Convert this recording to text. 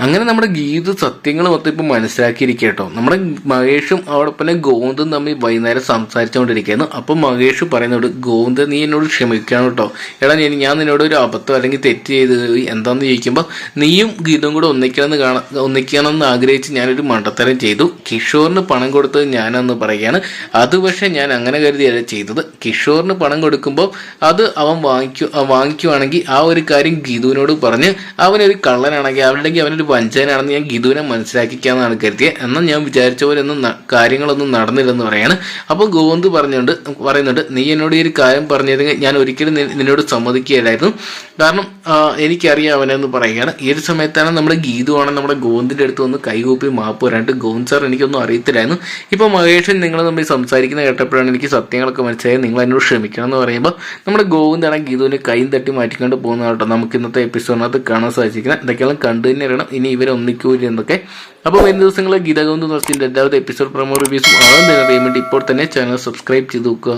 അങ്ങനെ നമ്മുടെ ഗീത സത്യങ്ങൾ മൊത്തം ഇപ്പം മനസ്സിലാക്കിയിരിക്കട്ടോ നമ്മുടെ മഹേഷും അതോടൊപ്പം ഗോവിന്ദും തമ്മിൽ വൈകുന്നേരം സംസാരിച്ചുകൊണ്ടിരിക്കുകയായിരുന്നു അപ്പം മഹേഷ് പറയുന്നോട് ഗോവിന്ദ് നീ എന്നോട് ക്ഷമിക്കണം കേട്ടോ എടാ ഞാൻ ഞാൻ നിന്നോട് ഒരു അബദ്ധം അല്ലെങ്കിൽ തെറ്റ് ചെയ്ത് പോയി എന്താന്ന് ചോദിക്കുമ്പോൾ നീയും ഗീതും കൂടെ ഒന്നിക്കണമെന്ന് കാണാൻ ഒന്നിക്കണമെന്ന് ആഗ്രഹിച്ച് ഞാനൊരു മണ്ടത്തരം ചെയ്തു. കിഷോറിന് പണം കൊടുത്തത് ഞാനെന്ന് പറയുകയാണ്. അത് പക്ഷേ ഞാൻ അങ്ങനെ കരുതിയല്ല ചെയ്തത്. കിഷോറിന് പണം കൊടുക്കുമ്പോൾ അത് അവൻ വാങ്ങിക്കു വാങ്ങിക്കുവാണെങ്കിൽ ആ ഒരു കാര്യം ഗീതുവിനോട് പറഞ്ഞ് അവനൊരു കള്ളനാണെങ്കിൽ അവരുടെ അവനൊരു വഞ്ചകനാണെന്ന് ഞാൻ ഗിതുവിനെ മനസ്സിലാക്കിക്കാന്നാണ് കരുതിയത് എന്നാൽ ഞാൻ വിചാരിച്ച പോലെ ഒന്നും കാര്യങ്ങളൊന്നും നടന്നില്ലെന്ന് പറയാണ്. അപ്പോൾ ഗോവിന്ദ് പറഞ്ഞുകൊണ്ട് പറയുന്നുണ്ട് നീ എന്നോട് ഈ ഒരു കാര്യം പറഞ്ഞതെങ്കിൽ ഞാൻ ഒരിക്കലും നിന്നോട് സമ്മതിക്കുകയില്ലായിരുന്നു. കാരണം എനിക്കറിയാം അവനെന്ന് പറയുകയാണ്. ഈ ഒരു സമയത്താണ് നമ്മുടെ ഗീതുവാണ് നമ്മുടെ ഗോവന്തിന്റെ അടുത്ത് വന്ന് കൈകൂപ്പി മാപ്പ് പറയാണ്ട് ഗോവിന്ദ് സാർ എനിക്കൊന്നും അറിയത്തില്ലായിരുന്നു. ഇപ്പോൾ മഹേഷൻ നിങ്ങൾ തമ്മിൽ സംസാരിക്കുന്ന കേട്ടപ്പോഴാണ് എനിക്ക് സത്യങ്ങളൊക്കെ മനസ്സിലായത്. നിങ്ങൾ എന്നോട് ക്ഷമിക്കണം എന്ന് പറയുമ്പോൾ നമ്മുടെ ഗോവിന്ദാണ് ഗീതുവിനെ കൈ തട്ടി മാറ്റിക്കൊണ്ട് പോകുന്ന കേട്ടോ. നമുക്ക് ഇന്നത്തെ എപ്പിസോഡിനകത്ത് കാണാൻ സാധിച്ചിരിക്കുന്നത്. എന്തൊക്കെയാണ് കണ്ടു തന്നെ അറിയണം. ഇനി ഇവരെ ഒന്നിക്കൂരി എന്നൊക്കെ. അപ്പോൾ വരും ദിവസങ്ങളിൽ ഗീതാഗോന്ദ് നിർത്തിന്റെ എല്ലാവരുടെ എപ്പിസോഡ് പ്രമോ റിവ്യൂസും ആളും തന്നെ അറിയാൻ വേണ്ടി ഇപ്പോൾ തന്നെ ചാനൽ സബ്സ്ക്രൈബ് ചെയ്ത് നോക്കുക.